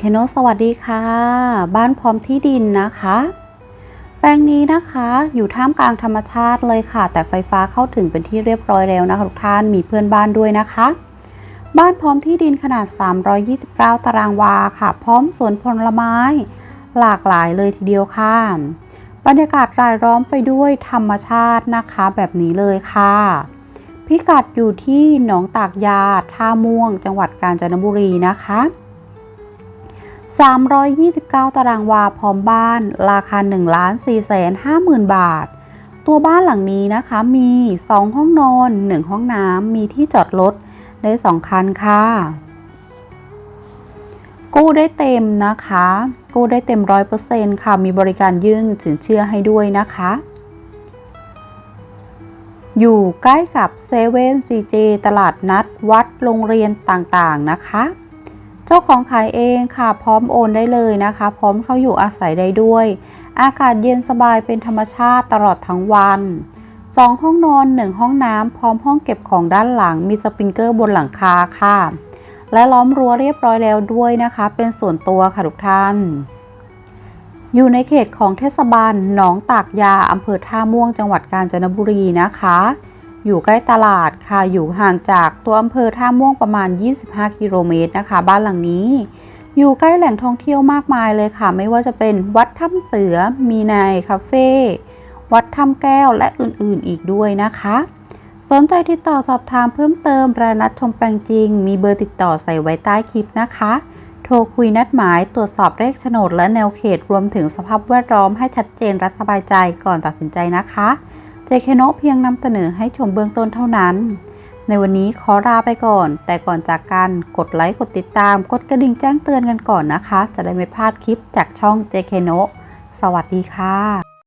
เคโนสวัสดีค่ะ บ้านพร้อมที่ดินนะคะ แปลงนี้นะคะอยู่ท่ามกลางธรรมชาติเลยค่ะ แต่ไฟฟ้าเข้าถึงเป็นที่เรียบร้อยแล้วนะคะทุกท่านมีเพื่อนบ้านด้วยนะคะ บ้านพร้อมที่ดินขนาด 329 ตารางวาค่ะ พร้อมสวนผลไม้ หลากหลายเลยทีเดียวค่ะ บรรยากาศรายล้อมไปด้วยธรรมชาตินะคะ แบบนี้เลยค่ะพิกัดอยู่ที่หนองตากยาท่าม่วง จังหวัดกาญจนบุรีนะคะ 329 ตารางวาพร้อมบ้าน ราคา 1 4 5 0 0 0 0 บาท ตัวบ้านหลังนี้นะคะมี 2 ห้องนอน 1 ห้องน้ำ มีที่จอดรถได้ 2 คันค่ะ กู้ได้เต็มนะคะ กู้ได้เต็ม 100%ค่ะ มีบริการยื่นสินเชื่อให้ด้วยนะคะ อยู่ใกล้กับเซเว่นซีเจตลาดนัดวัดโรงเรียนต่างๆนะคะ เจ้าของขายเองค่ะ พร้อมโอนได้เลยนะคะ พร้อมเข้าอยู่อาศัยได้ด้วย อากาศเย็นสบายเป็นธรรมชาติตลอดทั้งวันสองห้องนอนหนึ่งห้องน้ำพร้อมห้องเก็บของด้านหลังมีสปริงเกอร์บนหลังคาค่ะ และล้อมรั้วเรียบร้อยแล้วด้วยนะคะ เป็นส่วนตัวค่ะทุกท่านอยู่ในเขตของเทศบาลหนองตากยาอำเภอท่าม่วงจังหวัดกาญจนบุรีนะคะ อยู่ใกล้ตลาดค่ะ อยู่ห่างจากตัวอำเภอท่าม่วงประมาณ 25 กิโลเมตรนะคะ บ้านหลังนี้ อยู่ใกล้แหล่งท่องเที่ยวมากมายเลยค่ะ ไม่ว่าจะเป็นวัดถ้ำเสือ มีนายคาเฟ่วัดถ้ำแก้วและอื่นๆอีกด้วยนะคะ สนใจติดต่อสอบถามเพิ่มเติมรายนัดชมแปลงจริง มีเบอร์ติดต่อใส่ไว้ใต้คลิปนะคะ โทรคุยนัดหมายตรวจสอบเลขโฉนดและแนวเขตรวมถึงสภาพแวดล้อมให้ชัดเจนและสบายใจก่อนตัดสินใจนะคะ เจเคโนเพียงนำเสนอให้ชมเบื้องต้นเท่านั้น ในวันนี้ขอลาไปก่อน แต่ก่อนจากกันกดไลค์ กดติดตาม กดกระดิ่งแจ้งเตือนกันก่อนนะคะ จะได้ไม่พลาดคลิปจากช่องเจเคโนสวัสดีค่ะ